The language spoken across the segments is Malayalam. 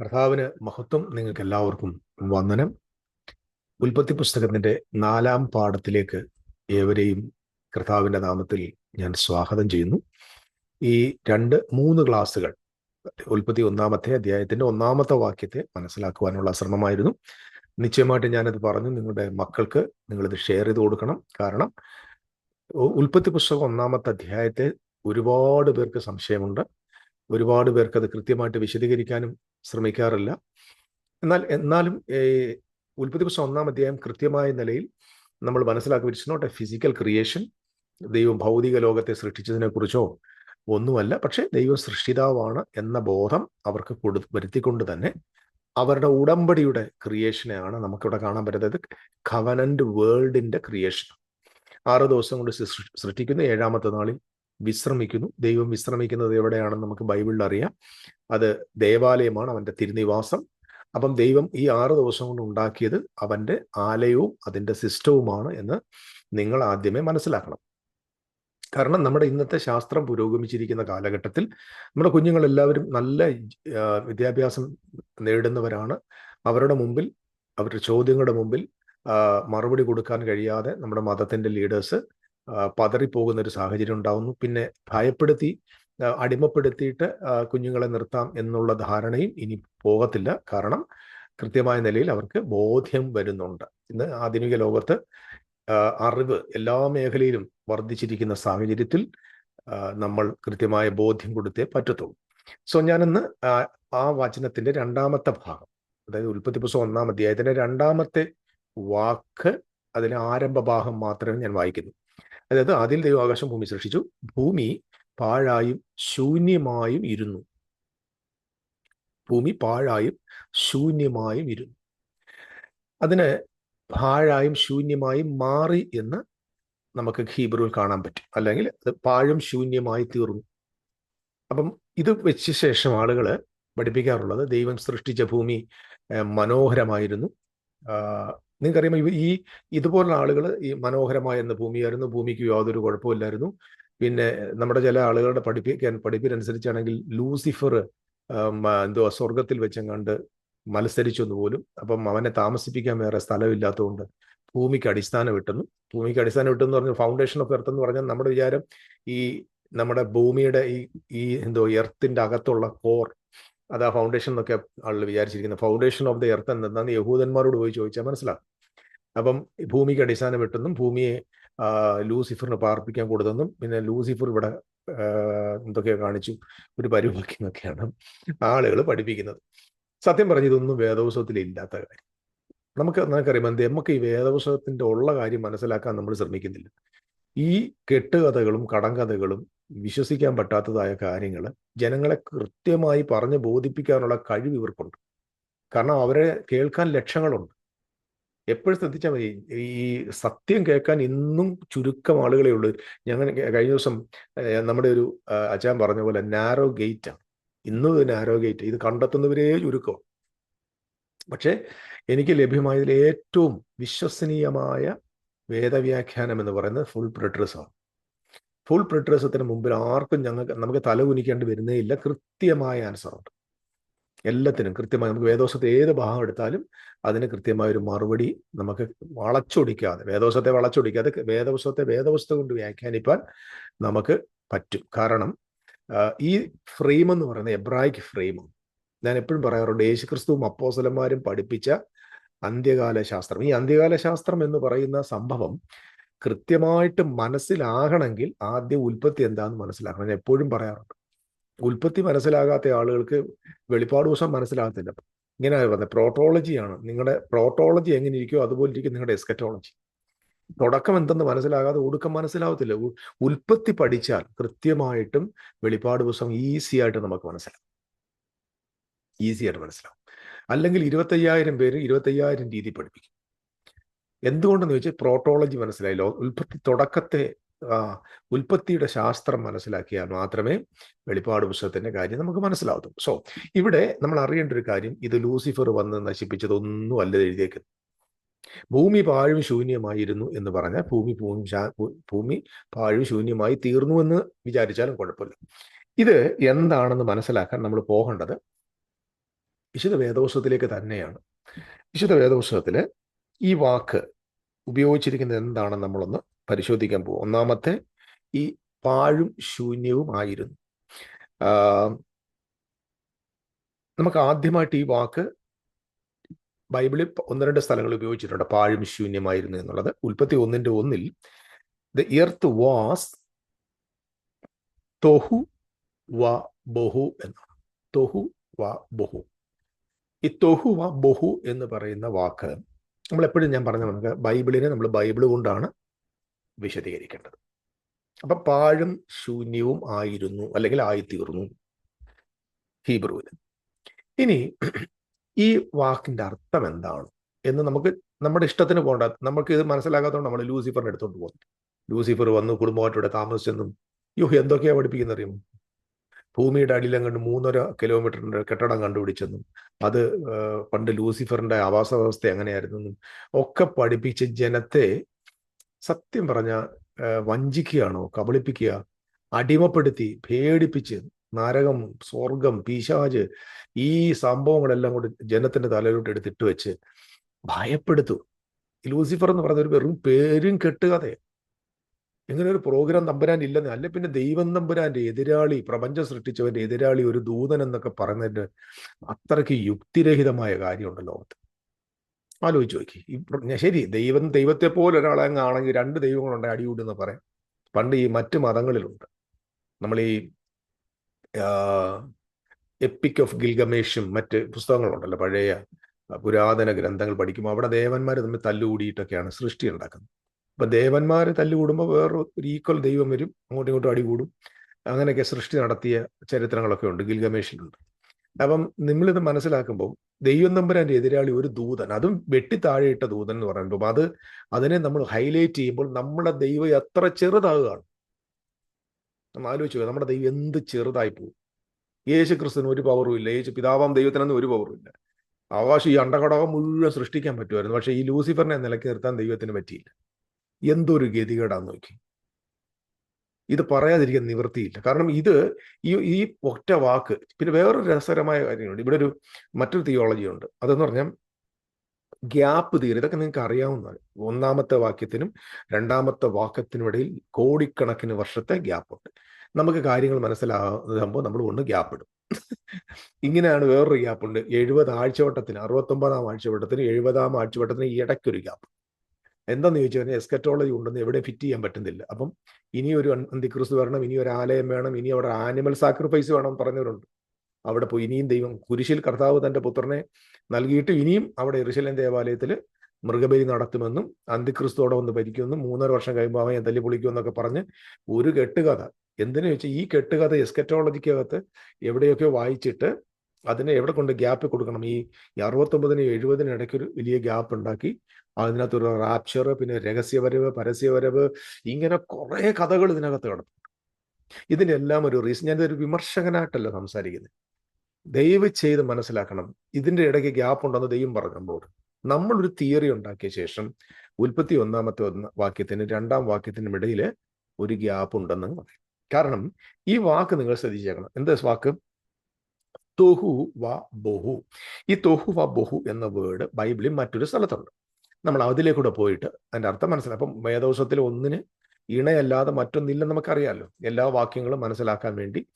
കർത്താവിന് മഹത്വം നിങ്ങൾക്ക് എല്ലാവർക്കും വന്ദനം. ഉൽപ്പത്തി പുസ്തകത്തിന്റെ നാലാം പാഠത്തിലേക്ക് ഏവരെയും കർത്താവിന്റെ നാമത്തിൽ ഞാൻ സ്വാഗതം ചെയ്യുന്നു. ഈ രണ്ട് മൂന്ന് ക്ലാസ്സുകൾ ഉൽപ്പത്തി ഒന്നാമത്തെ അധ്യായത്തിന്റെ ഒന്നാമത്തെ വാക്യത്തെ മനസ്സിലാക്കുവാനുള്ള ശ്രമമായിരുന്നു. നിശ്ചയമായിട്ട് ഞാനത് പറഞ്ഞു നിങ്ങളുടെ മക്കൾക്ക് നിങ്ങളിത് ഷെയർ ചെയ്ത് കൊടുക്കണം. കാരണം ഉൽപ്പത്തി പുസ്തകം ഒന്നാമത്തെ അധ്യായത്തെ ഒരുപാട് പേർക്ക് സംശയമുണ്ട്. ഒരുപാട് പേർക്ക് അത് കൃത്യമായിട്ട് വിശദീകരിക്കാനും ശ്രമിക്കാറില്ല. എന്നാൽ എന്നാലും ഉൽപ്പത്തി പുസ്തകം ഒന്നാം അധ്യായം കൃത്യമായ നിലയിൽ നമ്മൾ മനസ്സിലാക്കി it's not a physical creation. ദൈവം ഭൗതിക ലോകത്തെ സൃഷ്ടിച്ചതിനെ കുറിച്ചോ ഒന്നുമല്ല പക്ഷേ ദൈവം സൃഷ്ടിതാവാണ് എന്ന ബോധം അവർക്ക് കൊടു വരുത്തിക്കൊണ്ട് തന്നെ അവരുടെ ഉടമ്പടിയുടെ ക്രിയേഷനെയാണ് നമുക്കിവിടെ കാണാൻ പറ്റുന്നത്. കവനന്റ് വേൾഡിന്റെ ക്രിയേഷൻ. ആറ് ദിവസം കൊണ്ട് സൃഷ്ടിക്കുന്ന. ഏഴാമത്തെ നാളിൽ വിശ്രമിക്കുന്നു. ദൈവം വിശ്രമിക്കുന്നത് എവിടെയാണെന്ന് നമുക്ക് ബൈബിളിൽ അറിയാം. അത് ദേവാലയമാണ് അവന്റെ തിരുനിവാസം. അപ്പം ദൈവം ഈ ആറ് ദിവസം കൊണ്ട് ഉണ്ടാക്കിയത് അവന്റെ ആലയവും അതിന്റെ സിസ്റ്റവുമാണ് എന്ന് നിങ്ങൾ ആദ്യമേ മനസ്സിലാക്കണം. കാരണം നമ്മുടെ ഇന്നത്തെ ശാസ്ത്രം പുരോഗമിച്ചിരിക്കുന്ന കാലഘട്ടത്തിൽ നമ്മുടെ കുഞ്ഞുങ്ങളെല്ലാവരും നല്ല വിദ്യാഭ്യാസം നേടുന്നവരാണ്. അവരുടെ മുമ്പിൽ അവരുടെ ചോദ്യങ്ങളുടെ മുമ്പിൽ മറുപടി കൊടുക്കാൻ കഴിയാതെ നമ്മുടെ മതത്തിന്റെ ലീഡേഴ്സ് പതറിപ്പോകുന്ന ഒരു സാഹചര്യം ഉണ്ടാവുന്നു. പിന്നെ ഭയപ്പെടുത്തി അടിമപ്പെടുത്തിയിട്ട് കുഞ്ഞുങ്ങളെ നിർത്താം എന്നുള്ള ധാരണയും ഇനി പോകത്തില്ല. കാരണം കൃത്യമായ നിലയിൽ അവർക്ക് ബോധ്യം വരുന്നുണ്ട്. ഇന്ന് ആധുനിക ലോകത്ത് അറിവ് എല്ലാ മേഖലയിലും വർദ്ധിച്ചിരിക്കുന്ന സാഹചര്യത്തിൽ നമ്മൾ കൃത്യമായ ബോധ്യം കൊടുത്തേ പറ്റത്തുള്ളൂ. സോ ഞാനിന്ന് ആ വചനത്തിന്റെ രണ്ടാമത്തെ ഭാഗം അതായത് ഉൽപ്പത്തി പുസ്തകം ഒന്നാം അധ്യായത്തിന്റെ രണ്ടാമത്തെ വാക്ക് ആരംഭ ഭാഗം മാത്രമേ ഞാൻ വായിക്കുന്നു. അതായത് ആദ്യം ദൈവം ആകാശം ഭൂമി സൃഷ്ടിച്ചു. ഭൂമി പാഴായും ശൂന്യമായും ഇരുന്നു. ഭൂമി പാഴായും ശൂന്യമായും ഇരുന്നു. അതിന് പാഴായും ശൂന്യമായും മാറി എന്ന് നമുക്ക് ഹീബ്രുവിൽ കാണാൻ പറ്റും. അല്ലെങ്കിൽ അത് പാഴും ശൂന്യമായി തീർന്നു. അപ്പം ഇത് വെച്ച ശേഷം ആളുകൾ പഠിപ്പിക്കാറുള്ളത് ദൈവം സൃഷ്ടിച്ച ഭൂമി മനോഹരമായിരുന്നു. നിങ്ങൾക്കറിയാമോ ഈ ഇതുപോലുള്ള ആളുകൾ ഈ മനോഹരമായ എന്ന ഭൂമിയായിരുന്നു ഭൂമിക്ക് യാതൊരു കുഴപ്പമില്ലായിരുന്നു പിന്നെ നമ്മുടെ ചില ആളുകളുടെ പഠിപ്പിക്കാൻ പഠിപ്പിനനുസരിച്ചാണെങ്കിൽ ലൂസിഫർ എന്തോ സ്വർഗത്തിൽ വെച്ചെങ്ങാണ്ട് മത്സരിച്ചൊന്നു പോലും അപ്പം അവനെ താമസിപ്പിക്കാൻ വേറെ സ്ഥലമില്ലാത്തതുകൊണ്ട് ഭൂമിക്ക് അടിസ്ഥാനം വിട്ടുന്നു. ഭൂമിക്ക് അടിസ്ഥാനം ഇട്ടെന്ന് പറഞ്ഞാൽ ഫൗണ്ടേഷൻ ഓഫ് എർത്ത് എന്ന് പറഞ്ഞാൽ നമ്മുടെ വിചാരം ഈ നമ്മുടെ ഭൂമിയുടെ ഈ ഈ എന്തോ എർത്തിന്റെ അകത്തുള്ള കോർ അത് ആ ഫൗണ്ടേഷൻ എന്നൊക്കെ ആളുകൾ വിചാരിച്ചിരിക്കുന്നത്. ഫൗണ്ടേഷൻ ഓഫ് ദി എർത്ത് എന്താണെന്ന് യഹൂദന്മാരോട് പോയി ചോദിച്ചാൽ മനസ്സിലാക്കും അപ്പം ഭൂമിക്ക് അടിസ്ഥാനം ഇട്ടെന്നും ഭൂമിയെ ലൂസിഫറിന് പാർപ്പിക്കാൻ കൊടുത്തെന്നും പിന്നെ ലൂസിഫർ ഇവിടെ എന്തൊക്കെയോ കാണിച്ചു. ഒരു പരിപാടി എന്നൊക്കെയാണ് ആളുകൾ പഠിപ്പിക്കുന്നത്. സത്യം പറഞ്ഞ ഇതൊന്നും വേദപുസ്തകത്തിൽ ഇല്ലാത്ത കാര്യം. നമുക്ക് നമുക്കറിയാം എന്ത്? നമുക്ക് ഈ വേദപുസ്തകത്തിന്റെ ഉള്ള കാര്യം മനസ്സിലാക്കാൻ നമ്മൾ ശ്രമിക്കുന്നില്ല. ഈ കെട്ടുകഥകളും കടങ്കഥകളും വിശ്വസിക്കാൻ പറ്റാത്തതായ കാര്യങ്ങൾ ജനങ്ങളെ കൃത്യമായി പറഞ്ഞ് ബോധിപ്പിക്കാനുള്ള കഴിവ് ഇവർക്കുണ്ട്. കാരണം അവരെ കേൾക്കാൻ ലക്ഷങ്ങളുണ്ട്. എപ്പോഴും ശ്രദ്ധിച്ചാൽ മതി. ഈ സത്യം കേൾക്കാൻ ഇന്നും ചുരുക്കം ആളുകളെ ഉള്ളൂ. ഞങ്ങൾ കഴിഞ്ഞ ദിവസം നമ്മുടെ ഒരു അച്ഛൻ പറഞ്ഞ പോലെ നാരോ ഗേറ്റ് ആണ്. ഇന്നും നാരോ ഗേറ്റ് ഇത് കണ്ടെത്തുന്നവരേ ചുരുക്കമാണ്. പക്ഷേ എനിക്ക് ലഭ്യമായതിൽ ഏറ്റവും വിശ്വസനീയമായ വേദവ്യാഖ്യാനം എന്ന് പറയുന്നത് ഫുൾ പ്രിട്രസാണ് ഫുൾ പ്രിട്രസത്തിന് മുമ്പിൽ ആർക്കും ഞങ്ങൾക്ക് നമുക്ക് തല കുനിക്കേണ്ടി വരുന്നേ ഇല്ല. കൃത്യമായ ആൻസറുണ്ട് എല്ലാത്തിനും കൃത്യമായി. നമുക്ക് വേദോസത്തെ ഏത് ഭാഗം എടുത്താലും അതിന് കൃത്യമായ ഒരു മറുപടി നമുക്ക് വളച്ചൊടിക്കാതെ വേദോസത്തെ വളച്ചൊടിക്കാതെ വേദപുസ്തകത്തെ വേദപുസ്തകം കൊണ്ട് വ്യാഖ്യാനിപ്പാൻ നമുക്ക് പറ്റും. കാരണം ഈ ഫ്രെയിം എന്ന് പറയുന്നത് എബ്രായിക് ഫ്രെയിം ഞാൻ എപ്പോഴും പറയാറുണ്ട് യേശുക്രിസ്തുവും അപ്പോസലന്മാരും പഠിപ്പിച്ച അന്ത്യകാല ശാസ്ത്രം ഈ അന്ത്യകാല ശാസ്ത്രം എന്ന് പറയുന്ന സംഭവം കൃത്യമായിട്ട് മനസ്സിലാകണമെങ്കിൽ ആദ്യം ഉൽപ്പത്തി എന്താണെന്ന് മനസ്സിലാക്കണം. ഞാൻ എപ്പോഴും പറയാറുണ്ട്. ഉൽപ്പത്തി മനസ്സിലാകാത്ത ആളുകൾക്ക് വെളിപ്പാട് ദിവസം മനസ്സിലാകത്തില്ല. ഇങ്ങനെ പറഞ്ഞത് പ്രോട്ടോളജിയാണ് നിങ്ങളുടെ പ്രോട്ടോളജി എങ്ങനെ ഇരിക്കുമോ അതുപോലെ ഇരിക്കും നിങ്ങളുടെ എസ്കറ്റോളജി. തുടക്കം എന്തെന്ന് മനസ്സിലാകാതെ ഒടുക്കം മനസ്സിലാവത്തില്ല. ഉൽപ്പത്തി പഠിച്ചാൽ കൃത്യമായിട്ടും വെളിപ്പാട് ദിവസം ഈസി ആയിട്ട് നമുക്ക് മനസ്സിലാവും. ഈസി ആയിട്ട് മനസ്സിലാവും. അല്ലെങ്കിൽ ഇരുപത്തയ്യായിരം പേര് ഇരുപത്തയ്യായിരം രീതി പഠിപ്പിക്കും. എന്തുകൊണ്ടെന്ന് ചോദിച്ചാൽ പ്രോട്ടോളജി മനസ്സിലായല്ലോ. ഉൽപ്പത്തി തുടക്കത്തെ ഉൽപ്പത്തിയുടെ ശാസ്ത്രം മനസ്സിലാക്കിയാൽ മാത്രമേ വെളിപ്പാട് പുസ്തകത്തിന്റെ കാര്യം നമുക്ക് മനസ്സിലാവത്തും സോ ഇവിടെ നമ്മൾ അറിയേണ്ട ഒരു കാര്യം ഇത് ലൂസിഫർ വന്ന് നശിപ്പിച്ചതൊന്നും അല്ല എഴുതിയേക്കുന്നത്. ഭൂമി പാഴും ശൂന്യമായിരുന്നു എന്ന് പറഞ്ഞാൽ ഭൂമി ഭൂമി ഭൂമി പാഴും ശൂന്യമായി തീർന്നു എന്ന് വിചാരിച്ചാലും കുഴപ്പമില്ല. ഇത് എന്താണെന്ന് മനസ്സിലാക്കാൻ നമ്മൾ പോകേണ്ടത് വിശുദ്ധ വേദോത്സവത്തിലേക്ക് തന്നെയാണ്. വിശുദ്ധ വേദോത്സവത്തിൽ ഈ വാക്ക് ഉപയോഗിച്ചിരിക്കുന്നത് എന്താണെന്ന് നമ്മളൊന്ന് പരിശോധിക്കാൻ പോകും ഒന്നാമത്തെ ഈ പാഴും ശൂന്യവും ആയിരുന്നു. നമുക്ക് ആദ്യമായിട്ട് ഈ വാക്ക് ബൈബിളിൽ ഒന്ന് രണ്ട് സ്ഥലങ്ങൾ ഉപയോഗിച്ചിട്ടുണ്ട്. പാഴും ശൂന്യമായിരുന്നു എന്നുള്ളത്. ഉൽപ്പത്തി ഒന്നിന്റെ ഒന്നിൽ ദ എർത്ത് വാസ് തൊഹു വ ബഹു എന്നാണ്. തൊഹു വ ബഹു. ഈ തൊഹു വ ബഹു എന്ന് പറയുന്ന വാക്ക് നമ്മൾ എപ്പോഴും ഞാൻ പറഞ്ഞ നമുക്ക് ബൈബിളിനെ നമ്മൾ ബൈബിൾ കൊണ്ടാണ് വിശദീകരിക്കേണ്ടത്. അപ്പൊ പാഴും ശൂന്യവും ആയിരുന്നു അല്ലെങ്കിൽ ആയിത്തീർന്നു ഹീബ്രുവിൽ. ഇനി ഈ വാക്കിന്റെ അർത്ഥം എന്താണ് എന്ന് നമുക്ക് നമ്മുടെ ഇഷ്ടത്തിന് പോകണ്ട നമുക്ക് ഇത് മനസ്സിലാകാത്തതുകൊണ്ട് നമ്മൾ ലൂസിഫറിനെ എടുത്തുകൊണ്ട് പോകുന്നു ലൂസിഫർ വന്നു കുടുംബമായിട്ടൂടെ താമസിച്ചെന്നും യോ എന്തൊക്കെയാണ് പഠിപ്പിക്കുന്ന അറിയുമോ ഭൂമിയുടെ അടിയിൽ അങ്ങോട്ട് മൂന്നര കിലോമീറ്ററിന്റെ കെട്ടിടം കണ്ടുപിടിച്ചെന്നും അത് പണ്ട് ലൂസിഫറിന്റെ ആവാസ വ്യവസ്ഥ എങ്ങനെയായിരുന്നെന്നും ഒക്കെ പഠിപ്പിച്ച് ജനത്തെ സത്യം പറഞ്ഞ വഞ്ചിക്കുകയാണോ കബളിപ്പിക്കുക അടിമപ്പെടുത്തി പേടിപ്പിച്ച് നരകം സ്വർഗം പീശാജ് ഈ സംഭവങ്ങളെല്ലാം കൂടി ജനത്തിന്റെ തലയിലോട്ട് എടുത്തിട്ട് വെച്ച് ഭയപ്പെടുത്തു. ലൂസിഫർ എന്ന് പറഞ്ഞ ഒരു വെറും പേരും കെട്ടുകഥ ഇങ്ങനെ ഒരു പ്രോഗ്രാം തമ്പുരാൻ ഇല്ലെന്ന്. അല്ലെ പിന്നെ ദൈവം തമ്പുരാന്റെ എതിരാളി പ്രപഞ്ചം സൃഷ്ടിച്ചവന്റെ എതിരാളി ഒരു ദൂതൻ എന്നൊക്കെ പറഞ്ഞതിന്റെ അത്രയ്ക്ക് യുക്തിരഹിതമായ കാര്യമുണ്ട് ലോകത്ത്. ആലോചിച്ച് നോക്കി. ഈ ശരി ദൈവം ദൈവത്തെ പോലെ ഒരാളെ ആണെങ്കിൽ രണ്ട് ദൈവങ്ങളുണ്ട് അടികൂടുന്ന പറയാം. പണ്ട് ഈ മറ്റ് മതങ്ങളിലുണ്ട്. നമ്മൾ ഈ എപ്പിക് ഓഫ് ഗിൽഗമേഷും മറ്റ് പുസ്തകങ്ങളുണ്ടല്ലോ പഴയ പുരാതന ഗ്രന്ഥങ്ങൾ പഠിക്കുമ്പോൾ അവിടെ ദേവന്മാർ തമ്മിൽ തല്ലുകൂടിയിട്ടൊക്കെയാണ് സൃഷ്ടി ഉണ്ടാക്കുന്നത് അപ്പൊ ദേവന്മാർ തല്ലുകൂടുമ്പോൾ വേറൊരു ഈക്വൽ ദൈവം വരും അങ്ങോട്ടും ഇങ്ങോട്ടും അടികൂടും. അങ്ങനെയൊക്കെ സൃഷ്ടി നടത്തിയ ചരിത്രങ്ങളൊക്കെ ഉണ്ട് ഗിൽഗമേഷിലുണ്ട്. അപ്പം നിങ്ങളിത് മനസ്സിലാക്കുമ്പോൾ ദൈവം തമ്പുരാന്റെ എതിരാളി ഒരു ദൂതൻ അതും വെട്ടി താഴെയിട്ട ദൂതൻ എന്ന് പറയുമ്പോൾ അത് അതിനെ നമ്മൾ ഹൈലൈറ്റ് ചെയ്യുമ്പോൾ നമ്മുടെ ദൈവം എത്ര ചെറുതാകുകയാണ് നമ്മൾ ആലോചിച്ചു നമ്മുടെ ദൈവം എന്ത് ചെറുതായി പോകും യേശു ക്രിസ്തുവിന് ഒരു പവറും ഇല്ല യേശു പിതാവാം ദൈവത്തിനൊന്നും ഒരു പവറും ഇല്ല. അവകാശം ഈ അണ്ടകടകം മുഴുവൻ സൃഷ്ടിക്കാൻ പറ്റുമായിരുന്നു പക്ഷേ ഈ ലൂസിഫറിനെ നിലയ്ക്ക് നിർത്താൻ ദൈവത്തിന് പറ്റിയില്ല. എന്തൊരു ഗതികേടാന്ന് നോക്കി. ഇത് പറയാതിരിക്കാൻ നിവൃത്തിയില്ല. കാരണം ഇത് ഈ ഈ ഒറ്റ വാക്ക് പിന്നെ വേറൊരു രസകരമായ കാര്യങ്ങളുണ്ട് ഇവിടെ ഒരു മറ്റൊരു തിയോളജി ഉണ്ട്. അതെന്ന് പറഞ്ഞാൽ ഗ്യാപ്പ് തീരെ ഇതൊക്കെ നിങ്ങൾക്ക് അറിയാവുന്നതാണ്. ഒന്നാമത്തെ വാക്യത്തിനും രണ്ടാമത്തെ വാക്യത്തിനും ഇടയിൽ കോടിക്കണക്കിന് വർഷത്തെ ഗ്യാപ്പ് ഉണ്ട്. നമുക്ക് കാര്യങ്ങൾ മനസ്സിലാകുമ്പോൾ നമ്മൾ ഒന്ന് ഗ്യാപ്പ് ഇടും. ഇങ്ങനെയാണ് വേറൊരു ഗ്യാപ്പ് ഉണ്ട്. എഴുപത് ആഴ്ചവട്ടത്തിന് അറുപത്തൊമ്പതാം ആഴ്ചവട്ടത്തിന് എഴുപതാം ആഴ്ചവട്ടത്തിന് ഇടയ്ക്കൊരു ഗ്യാപ്പ് എന്താന്ന് ചോദിച്ചു കഴിഞ്ഞാൽ എസ്കറ്റോളജി ഉണ്ടെന്ന് എവിടെ ഫിറ്റ് ചെയ്യാൻ പറ്റുന്നില്ല. അപ്പം ഇനി ഒരു അന്തിക്രിസ്തു വരണം ഇനി ഒരു ആലയം വേണം ഇനി അവിടെ ആനിമൽ സാക്രിഫൈസ് വേണം പറഞ്ഞവരുണ്ട്. അവിടെ പോയി ഇനിയും ദൈവം കുരിശിൽ കർത്താവ് തന്റെ പുത്രനെ നൽകിയിട്ട് ഇനിയും അവിടെ ഇറിശലൻ ദേവാലയത്തിൽ മൃഗബലി നടത്തുമെന്നും അന്തിക്രിസ്തോടെ വന്ന് ഭരിക്കുമെന്നും മൂന്നര വർഷം കഴിയുമ്പോൾ അവൻ തല്ലി പൊളിക്കുമെന്നൊക്കെ പറഞ്ഞ് ഒരു കെട്ടുകഥ. എന്തിനു വെച്ചാൽ ഈ കെട്ടുകഥ എസ്കറ്റോളജിക്കകത്ത് എവിടെയൊക്കെ വായിച്ചിട്ട് അതിനെ എവിടെ കൊണ്ട് ഗ്യാപ്പ് കൊടുക്കണം? ഈ അറുപത്തൊമ്പതിനും എഴുപതിനും ഇടയ്ക്കൊരു വലിയ ഗ്യാപ്പ് ഉണ്ടാക്കി അതിനകത്തൊരു റാപ്ചർ പിന്നെ രഹസ്യവരവ് പരസ്യവരവ് ഇങ്ങനെ കുറേ കഥകൾ ഇതിനകത്ത് കിടന്നു. ഇതിനെല്ലാം ഒരു റീസൺ ഞാൻ ഒരു വിമർശകനായിട്ടല്ല സംസാരിക്കുന്നത്. ദയവ് ചെയ്ത് മനസ്സിലാക്കണം. ഇതിന്റെ ഇടയ്ക്ക് ഗ്യാപ്പ് ഉണ്ടെന്ന് ദൈവം പറഞ്ഞു നമ്മളോട് നമ്മളൊരു തിയറി ഉണ്ടാക്കിയ ശേഷം ഉൽപ്പത്തി ഒന്നാമത്തെ ഒന്ന് വാക്യത്തിന് രണ്ടാം വാക്യത്തിനും ഇടയിൽ ഒരു ഗ്യാപ്പ് ഉണ്ടെന്ന് പറയും. കാരണം ഈ വാക്ക് നിങ്ങൾ ശ്രദ്ധിച്ചേക്കണം. എന്താ വാക്ക്? തൊഹു വ ബഹു. ഈ തൊഹു വ ബഹു എന്ന വേർഡ് ബൈബിളിൽ മറ്റൊരു സ്ഥലത്തുണ്ട്. നമ്മൾ അതിലേക്കൂടെ പോയിട്ട് അതിന്റെ അർത്ഥം മനസ്സിലാക്കും അപ്പം വേദോസത്തിൽ ഒന്നിന് ഇണയല്ലാതെ മറ്റൊന്നില്ലെന്ന് നമുക്കറിയാമല്ലോ. എല്ലാ വാക്യങ്ങളും മനസ്സിലാക്കാൻ വേണ്ടി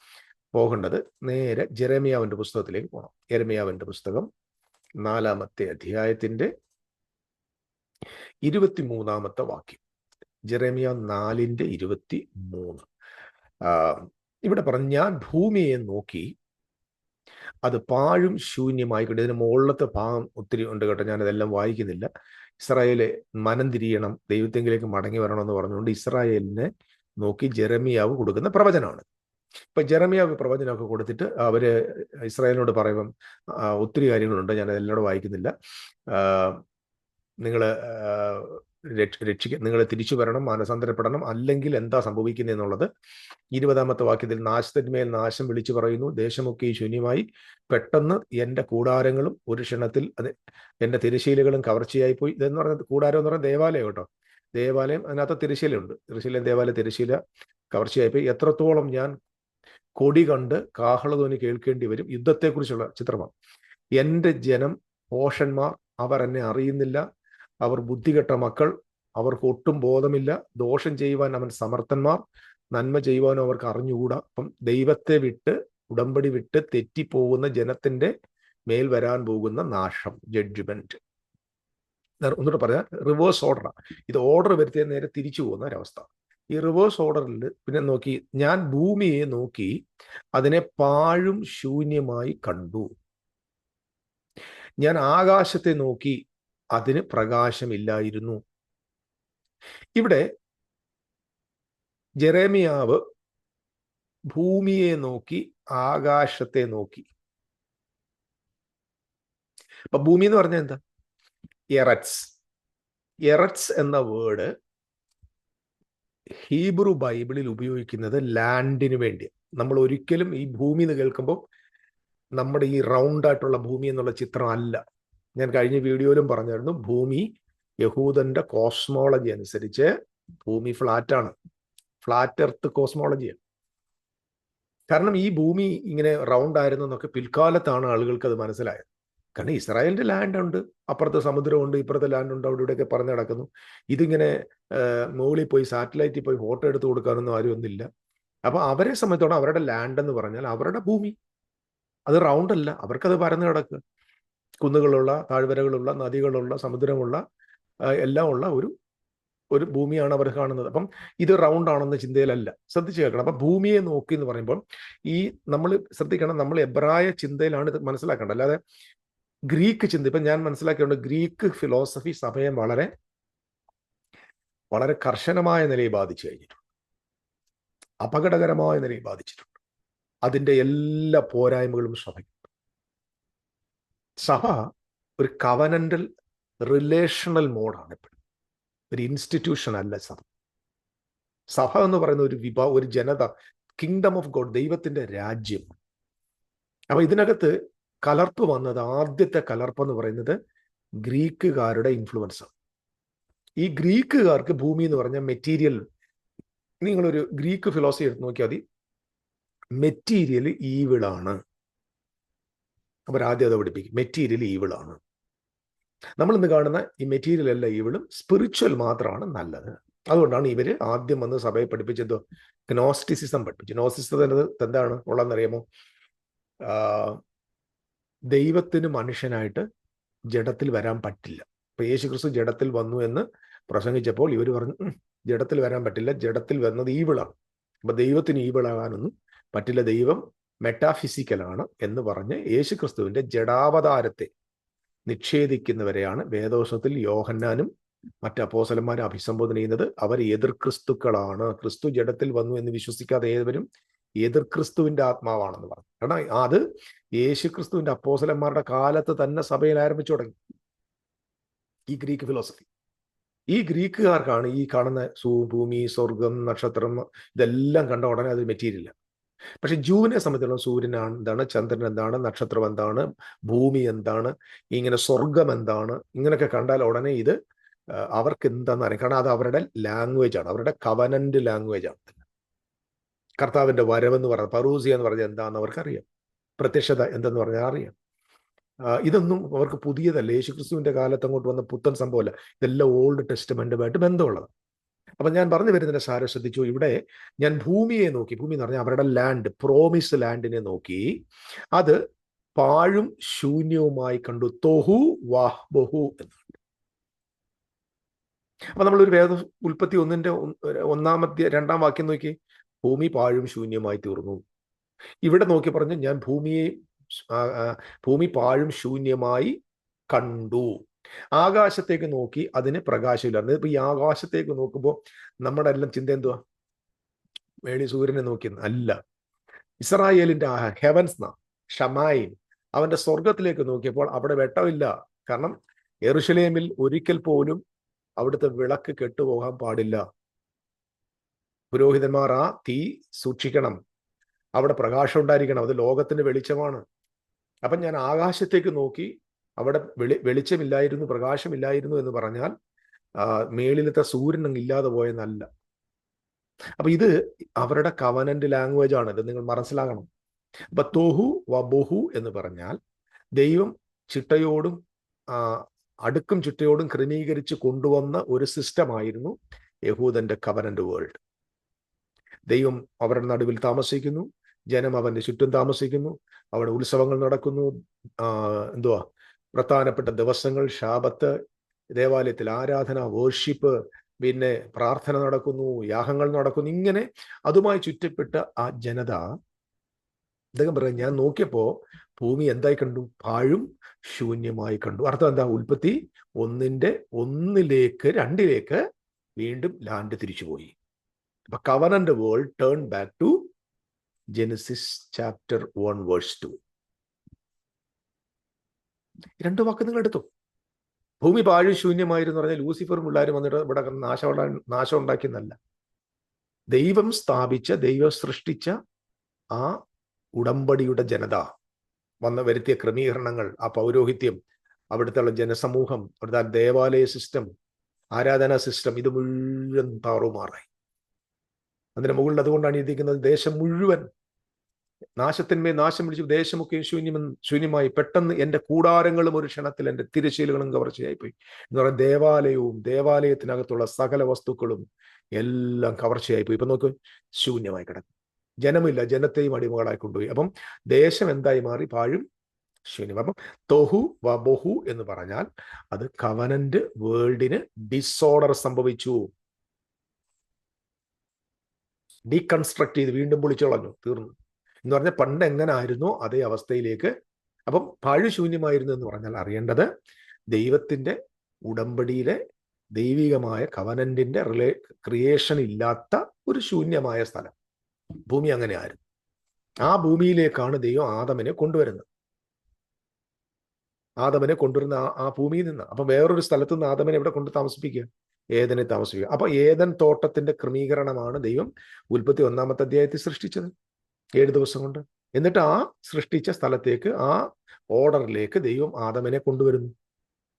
പോകേണ്ടത് നേരെ ജെറമിയാവിന്റെ പുസ്തകത്തിലേക്ക് പോകണം. ജെറമിയാവിന്റെ പുസ്തകം നാലാമത്തെ അധ്യായത്തിന്റെ ഇരുപത്തിമൂന്നാമത്തെ വാക്യം. ജെറമിയ നാലിന്റെ ഇരുപത്തി മൂന്ന് ഇവിടെ പറഞ്ഞു ഞാൻ ഭൂമിയെ നോക്കി അത് പാഴും ശൂന്യമായിക്കൊണ്ട് ഇതിന് മുകളിലത്തെ ഭാഗം ഒത്തിരി ഉണ്ട് കേട്ടോ. ഞാനതെല്ലാം വായിക്കുന്നില്ല. ഇസ്രായേലെ മനം തിരിയണം ദൈവത്തെങ്കിലേക്ക് മടങ്ങി വരണമെന്ന് പറഞ്ഞുകൊണ്ട് ഇസ്രായേലിനെ നോക്കി ജെറമിയാവ് കൊടുക്കുന്ന പ്രവചനമാണ്. ഇപ്പൊ ജെറമിയാവ് പ്രവചനമൊക്കെ കൊടുത്തിട്ട് അവർ ഇസ്രായേലിനോട് പറയുമ്പം ഒത്തിരി കാര്യങ്ങളുണ്ട്. ഞാൻ അതെല്ലാം വായിക്കുന്നില്ല നിങ്ങൾ രക്ഷിക്ക നിങ്ങൾ തിരിച്ചു വരണം മാനസാന്തരപ്പെടണം അല്ലെങ്കിൽ എന്താ സംഭവിക്കുന്നത് എന്നുള്ളത് ഇരുപതാമത്തെ വാക്യത്തിൽ നാശത്തിന്മേൽ നാശം വിളിച്ചു പറയുന്നു ദേശമൊക്കെ ശൂന്യമായി. പെട്ടെന്ന് എന്റെ കൂടാരങ്ങളും ഒരു ക്ഷണത്തിൽ അത് എന്റെ തിരശീലകളും കവർച്ചയായി പോയി. ഇതെന്ന് പറഞ്ഞാൽ കൂടാരം എന്ന് പറഞ്ഞാൽ ദേവാലയം കേട്ടോ. ദേവാലയം അതിനകത്ത് തിരശീലയുണ്ട് തിരശീല ദേവാലയ തിരശീല കവർച്ചയായി പോയി. എത്രത്തോളം ഞാൻ കൊടി കണ്ട് കാഹളധ്വനി കേൾക്കേണ്ടി വരും യുദ്ധത്തെക്കുറിച്ചുള്ള ചിത്രമാണ്. എന്റെ ജനം പോഷന്മാർ അവർ എന്നെ അറിയുന്നില്ല. അവർ ബുദ്ധികെട്ട മക്കൾ അവർക്ക് ഒട്ടും ബോധമില്ല. ദോഷം ചെയ്യുവാൻ അവൻ സമർത്ഥന്മാർ നന്മ ചെയ്യുവാനും അവർക്ക് അറിഞ്ഞുകൂടാ. അപ്പം ദൈവത്തെ വിട്ട് ഉടമ്പടി വിട്ട് തെറ്റിപ്പോകുന്ന ജനത്തിന്റെ മേൽ വരാൻ പോകുന്ന നാശം ജഡ്ജ്മെന്റ് ഒന്നുകൂടെ പറയാം. റിവേഴ്സ് ഓർഡറാണ് ഇത് ഓർഡർ വരുത്തിയ നേരെ തിരിച്ചു പോകുന്ന ഒരവസ്ഥ. ഈ റിവേഴ്സ് ഓർഡറിൽ പിന്നെ നോക്കി ഞാൻ ഭൂമിയെ നോക്കി അതിനെ പാഴും ശൂന്യമായി കണ്ടു. ഞാൻ ആകാശത്തെ നോക്കി അതിന് പ്രകാശമില്ലായിരുന്നു. ഇവിടെ ജെറേമിയാവ് ഭൂമിയെ നോക്കി ആകാശത്തെ നോക്കി. അപ്പൊ ഭൂമി എന്ന് പറഞ്ഞാൽ എന്താ? എററ്റ്സ്. എററ്റ്സ് എന്ന വേർഡ് ഹീബ്രു ബൈബിളിൽ ഉപയോഗിക്കുന്നത് ലാൻഡിന് വേണ്ടി. നമ്മൾ ഒരിക്കലും ഈ ഭൂമി എന്ന് കേൾക്കുമ്പോൾ നമ്മുടെ ഈ റൗണ്ട് ആയിട്ടുള്ള ഭൂമി എന്നുള്ള ചിത്രം അല്ല. ഞാൻ കഴിഞ്ഞ വീഡിയോയിലും പറഞ്ഞായിരുന്നു ഭൂമി യഹൂദന്റെ കോസ്മോളജി അനുസരിച്ച് ഭൂമി ഫ്ലാറ്റ് ആണ്. ഫ്ലാറ്റ് എർത്ത് കോസ്മോളജിയാണ് കാരണം ഈ ഭൂമി ഇങ്ങനെ റൗണ്ട് ആയിരുന്നു എന്നൊക്കെ പിൽക്കാലത്താണ് ആളുകൾക്ക് അത് മനസ്സിലായത്. കാരണം ഇസ്രായേലിന്റെ ലാൻഡ് ഉണ്ട് അപ്പുറത്ത് സമുദ്രമുണ്ട് ഇപ്പുറത്തെ ലാൻഡ് ഉണ്ട് അവിടെ ഇവിടെയൊക്കെ പറഞ്ഞു നടക്കുന്നു. ഇതിങ്ങനെ മുകളിൽ പോയി സാറ്റലൈറ്റിൽ പോയി ഫോട്ടോ എടുത്ത് കൊടുക്കാനൊന്നും ആരും ഒന്നില്ല അപ്പൊ അവരെ സംബന്ധിച്ചോളം അവരുടെ ലാൻഡ് എന്ന് പറഞ്ഞാൽ അവരുടെ ഭൂമി. അത് റൗണ്ട് അല്ല അവർക്കത് പരന്നു കിടക്കുക. കുന്നുകളുള്ള താഴ്വരകളുള്ള നദികളുള്ള സമുദ്രമുള്ള എല്ലാം ഉള്ള ഒരു ഒരു ഭൂമിയാണ് അവർ കാണുന്നത്. അപ്പം ഇത് റൗണ്ട് ആണെന്ന ചിന്തയിലല്ല. ശ്രദ്ധിച്ചു കേൾക്കണം. അപ്പം ഭൂമിയെ നോക്കി എന്ന് പറയുമ്പോൾ ഈ നമ്മൾ ശ്രദ്ധിക്കണം നമ്മൾ എബ്രായ ചിന്തയിലാണ് ഇത് മനസ്സിലാക്കേണ്ടത്. അല്ലാതെ ഗ്രീക്ക് ചിന്ത ഇപ്പം ഞാൻ മനസ്സിലാക്കിയുണ്ട് ഗ്രീക്ക് ഫിലോസഫി സമയം വളരെ വളരെ കർശനമായ നിലയെ ബാധിച്ചു കഴിഞ്ഞിട്ടുണ്ട്. അപകടകരമായ നിലയെ ബാധിച്ചിട്ടുണ്ട്. അതിന്റെ എല്ലാ പോരായ്മകളും സഭയ്ക്കുണ്ട് സഭ ഒരു കവനന്റൽ റിലേഷണൽ മോഡാണ് എപ്പോഴും ഒരു ഇൻസ്റ്റിറ്റ്യൂഷൻ അല്ല സഭ സഭ എന്ന് പറയുന്ന ഒരു വിഭാ ഒരു ജനത കിങ്ഡം ഓഫ് ഗോഡ് ദൈവത്തിന്റെ രാജ്യം. അപ്പൊ ഇതിനകത്ത് കലർപ്പ് വന്നത് ആദ്യത്തെ കലർപ്പ് എന്ന് പറയുന്നത് ഗ്രീക്കുകാരുടെ ഇൻഫ്ലുവൻസ് ഈ ഗ്രീക്കുകാർക്ക് ഭൂമി എന്ന് പറഞ്ഞ മെറ്റീരിയൽ നിങ്ങളൊരു ഗ്രീക്ക് ഫിലോസഫി എടുത്ത് നോക്കിയാൽ മതി. മെറ്റീരിയൽ ഈവിളാണ് അവരാദ്യം അത് പഠിപ്പിക്കും. മെറ്റീരിയൽ ഈവിളാണ് നമ്മൾ ഇന്ന് കാണുന്ന ഈ മെറ്റീരിയൽ അല്ല ഈവിളും സ്പിരിച്വൽ മാത്രമാണ് നല്ലത്. അതുകൊണ്ടാണ് ഇവർ ആദ്യം വന്ന് സഭയെ പഠിപ്പിച്ചത് ഗ്നോസ്റ്റിസിസം പഠിപ്പിച്ചു. നോസ്റ്റിസം എന്താണ്? ഉള്ളതെന്നറിയാമോ? ദൈവത്തിന് മനുഷ്യനായിട്ട് ജഡത്തിൽ വരാൻ പറ്റില്ല. ഇപ്പൊ യേശു ക്രിസ്തു ജഡത്തിൽ വന്നു എന്ന് പ്രസംഗിച്ചപ്പോൾ ഇവർ പറഞ്ഞു ജഡത്തിൽ വരാൻ പറ്റില്ല. ജഡത്തിൽ വന്നത് ഈവിളാണ് അപ്പൊ ദൈവത്തിന് ഈവിളാകാനൊന്നും പറ്റില്ല. ദൈവം മെറ്റാഫിസിക്കലാണ് എന്ന് പറഞ്ഞ് യേശുക്രിസ്തുവിന്റെ ജഡാവതാരത്തെ നിഷേധിക്കുന്നവരെയാണ് വേദോഷത്തിൽ യോഹന്നാനും മറ്റ് അപ്പോസലന്മാരെ അഭിസംബോധന ചെയ്യുന്നത്. അവർ എതിർ ക്രിസ്തുക്കളാണ്. ക്രിസ്തു ജഡത്തിൽ വന്നു എന്ന് വിശ്വസിക്കാതെ ഏവരും എതിർ ക്രിസ്തുവിന്റെ ആത്മാവാണെന്ന് പറഞ്ഞു. കാരണം അത് യേശു ക്രിസ്തുവിന്റെ അപ്പോസലന്മാരുടെ കാലത്ത് തന്നെ സഭയിൽ ആരംഭിച്ചു തുടങ്ങി. ഈ ഗ്രീക്ക് ഫിലോസഫി. ഈ ഗ്രീക്കുകാർക്കാണ് ഈ കാണുന്ന ഭൂമി സ്വർഗം നക്ഷത്രം ഇതെല്ലാം കണ്ട ഉടനെ അത് മെറ്റീരിയൽ പക്ഷെ ജൂവിനെ സംബന്ധിച്ചിടത്തോളം സൂര്യനാണ് എന്താണ് ചന്ദ്രൻ എന്താണ് നക്ഷത്രം എന്താണ് ഭൂമി എന്താണ് ഇങ്ങനെ സ്വർഗം എന്താണ് ഇങ്ങനെയൊക്കെ കണ്ടാൽ ഉടനെ ഇത് അവർക്ക് എന്താണെന്ന് അറിയാം. കാരണം അത് അവരുടെ ലാംഗ്വേജ് ആണ്. അവരുടെ കവനന്റ് ലാംഗ്വേജ് ആണ്. കർത്താവിന്റെ വരവെന്ന് പറഞ്ഞ പറൂസിയ എന്ന് പറഞ്ഞാൽ എന്താന്ന് അവർക്കറിയാം. പ്രത്യക്ഷത എന്തെന്ന് പറഞ്ഞാൽ അറിയാം. ഇതൊന്നും അവർക്ക് പുതിയതല്ല. യേശുക്രിസ്തുവിന്റെ കാലത്ത് അങ്ങോട്ട് വന്ന പുത്തൻ സംഭവമല്ല. ഇതെല്ലാം ഓൾഡ് ടെസ്റ്റ്മെന്റുമായിട്ട് ബന്ധമുള്ളത് അപ്പൊ ഞാൻ പറഞ്ഞു വരുന്നതിന്റെ സാരം ശ്രദ്ധിച്ചു. ഇവിടെ ഞാൻ ഭൂമിയെ നോക്കി ഭൂമി എന്ന് പറഞ്ഞാൽ അവരുടെ ലാൻഡ് പ്രോമിസ് ലാൻഡിനെ നോക്കി. അത് പാഴും ശൂന്യവുമായി കണ്ടു. തോഹു വാഹ് ബഹു എന്നുണ്ട് അപ്പൊ നമ്മളൊരു വേദ ഉൽപ്പത്തി ഒന്നിന്റെ ഒന്നാമത്തെ രണ്ടാം വാക്യം നോക്കി. ഭൂമി പാഴും ശൂന്യമായി തീർന്നു. ഇവിടെ നോക്കി പറഞ്ഞു ഞാൻ ഭൂമിയെ ഭൂമി പാഴും ശൂന്യമായി കണ്ടു. ആകാശത്തേക്ക് നോക്കി അതിന് പ്രകാശമില്ല ഇപ്പൊ ഈ ആകാശത്തേക്ക് നോക്കുമ്പോൾ നമ്മുടെ എല്ലാം ചിന്ത എന്തുവാ? മേളി സൂര്യനെ നോക്കി അല്ല. ഇസ്രായേലിന്റെ ഹെവൻസ് ന ഷമായിൻ അവന്റെ സ്വർഗത്തിലേക്ക് നോക്കിയപ്പോൾ അവിടെ വെട്ടമില്ല. കാരണം എറുഷലേമിൽ ഒരിക്കൽ പോലും അവിടുത്തെ വിളക്ക് കെട്ടുപോകാൻ പാടില്ല. പുരോഹിതന്മാർ ആ തീ സൂക്ഷിക്കണം. അവിടെ പ്രകാശം ഉണ്ടായിരിക്കണം. അത് ലോകത്തിന്റെ വെളിച്ചമാണ്. അപ്പം ഞാൻ ആകാശത്തേക്ക് നോക്കി അവിടെ വെളി വെളിച്ചമില്ലായിരുന്നു പ്രകാശമില്ലായിരുന്നു എന്ന് പറഞ്ഞാൽ മേളിലത്തെ സൂര്യൻ അങ്ങ് ഇല്ലാതെ പോയെന്നല്ല. അപ്പൊ ഇത് അവരുടെ കവനന്റ് ലാംഗ്വേജ് ആണ്. ഇത് നിങ്ങൾ മനസ്സിലാകണം. അപ്പൊ തോഹു വബുഹു എന്ന് പറഞ്ഞാൽ ദൈവം ചിട്ടയോടും അടുക്കും ചിട്ടയോടും ക്രമീകരിച്ച് കൊണ്ടുവന്ന ഒരു സിസ്റ്റമായിരുന്നു യഹൂദന്റെ കവനന്റ് വേൾഡ് ദൈവം അവരുടെ നടുവിൽ താമസിക്കുന്നു. ജനം അവന്റെ ചുറ്റും താമസിക്കുന്നു. അവിടെ ഉത്സവങ്ങൾ നടക്കുന്നു. എന്തുവാ? പ്രധാനപ്പെട്ട ദിവസങ്ങൾ ശാപത്ത് ദേവാലയത്തിൽ ആരാധന വേർഷിപ്പ് പിന്നെ പ്രാർത്ഥന നടക്കുന്നു യാഗങ്ങൾ നടക്കുന്നു ഇങ്ങനെ അതുമായി ചുറ്റപ്പെട്ട ആ ജനത അദ്ദേഹം പറയാം ഞാൻ നോക്കിയപ്പോ ഭൂമി എന്തായി കണ്ടു? പാഴും ശൂന്യമായി കണ്ടു. അർത്ഥം എന്താ? ഉൽപ്പത്തി ഒന്നിന്റെ ഒന്നിലേക്ക് രണ്ടിലേക്ക് വീണ്ടും ലാൻഡ് തിരിച്ചുപോയി. അപ്പൊ covenant world turn back to Genesis chapter one verse two രണ്ടു വാക്ക് നിങ്ങൾ എടുത്തു. ഭൂമി പാഴും ശൂന്യമായിരുന്നു പറഞ്ഞാൽ ലൂസിഫറും പിള്ളേരും വന്നിട്ട് ഇവിടെ നാശം നാശം ഉണ്ടാക്കിയെന്നല്ല. ദൈവം സ്ഥാപിച്ച ദൈവം സൃഷ്ടിച്ച ആ ഉടമ്പടിയുടെ ജനത വന്ന വരുത്തിയ ക്രമീകരണങ്ങൾ ആ പൗരോഹിത്യം അവിടുത്തെ ജനസമൂഹം അവിടുത്തെ ദേവാലയ സിസ്റ്റം ആരാധനാ സിസ്റ്റം ഇത് മുഴുവൻ താറുമാറായി. അതിന് മുകളിൽ അതുകൊണ്ടാണ് എഴുതിയിരിക്കുന്നത് ദേശം മുഴുവൻ നാശത്തിന്മേൽ നാശം പിടിച്ചു ദേശമൊക്കെ ശൂന്യം ശൂന്യമായി. പെട്ടെന്ന് എന്റെ കൂടാരങ്ങളും ഒരു ക്ഷണത്തിൽ എന്റെ തിരശീലുകളും കവർച്ചയായിപ്പോയി. എന്ന് പറയുന്നത് ദേവാലയവും ദേവാലയത്തിനകത്തുള്ള സകല വസ്തുക്കളും എല്ലാം കവർച്ചയായി പോയി ഇപ്പൊ നോക്ക് ശൂന്യമായി കിടക്കും ജനമില്ല ജനത്തെയും അടിമകളായി കൊണ്ടുപോയി. അപ്പം ദേശം എന്തായി മാറി? പാഴും ശൂന്യം അപ്പം തൊഹു വബൊഹു എന്ന് പറഞ്ഞാൽ അത് കവനന്റ് വേൾഡിന് ഡിസോർഡർ സംഭവിച്ചു. ഡീകൺസ്ട്രക്ട് ചെയ്ത് വീണ്ടും പൊളിച്ചു കളഞ്ഞു തീർന്നു. എന്ന് പറഞ്ഞാൽ പണ്ട് എങ്ങനായിരുന്നു അതേ അവസ്ഥയിലേക്ക്? അപ്പം പാഴുശൂന്യമായിരുന്നു എന്ന് പറഞ്ഞാൽ അറിയേണ്ടത് ദൈവത്തിന്റെ ഉടമ്പടിയിലെ ദൈവികമായ കവനന്റിന്റെ റിലേ ക്രിയേഷൻ ഇല്ലാത്ത ഒരു ശൂന്യമായ സ്ഥലം. ഭൂമി അങ്ങനെ ആയിരുന്നു ആ ഭൂമിയിലേക്കാണ് ദൈവം ആദമനെ കൊണ്ടുവരുന്നത്. ആദമനെ കൊണ്ടുവരുന്ന ആ ആ ഭൂമിയിൽ നിന്ന്. അപ്പൊ വേറൊരു സ്ഥലത്ത് നിന്ന് ആദമനെ എവിടെ കൊണ്ട് താമസിപ്പിക്കുക? ഏതനെ താമസിപ്പിക്കുക. അപ്പൊ ഏതൻ തോട്ടത്തിന്റെ ക്രമീകരണമാണ് ദൈവം ഉൽപ്പത്തി ഒന്നാമത്തെ അധ്യായത്തിൽ സൃഷ്ടിച്ചത്. ഏഴ് ദിവസം കൊണ്ട്. എന്നിട്ട് ആ സൃഷ്ടിച്ച സ്ഥലത്തേക്ക് ആ ഓർഡറിലേക്ക് ദൈവം ആദമനെ കൊണ്ടുവരുന്നു.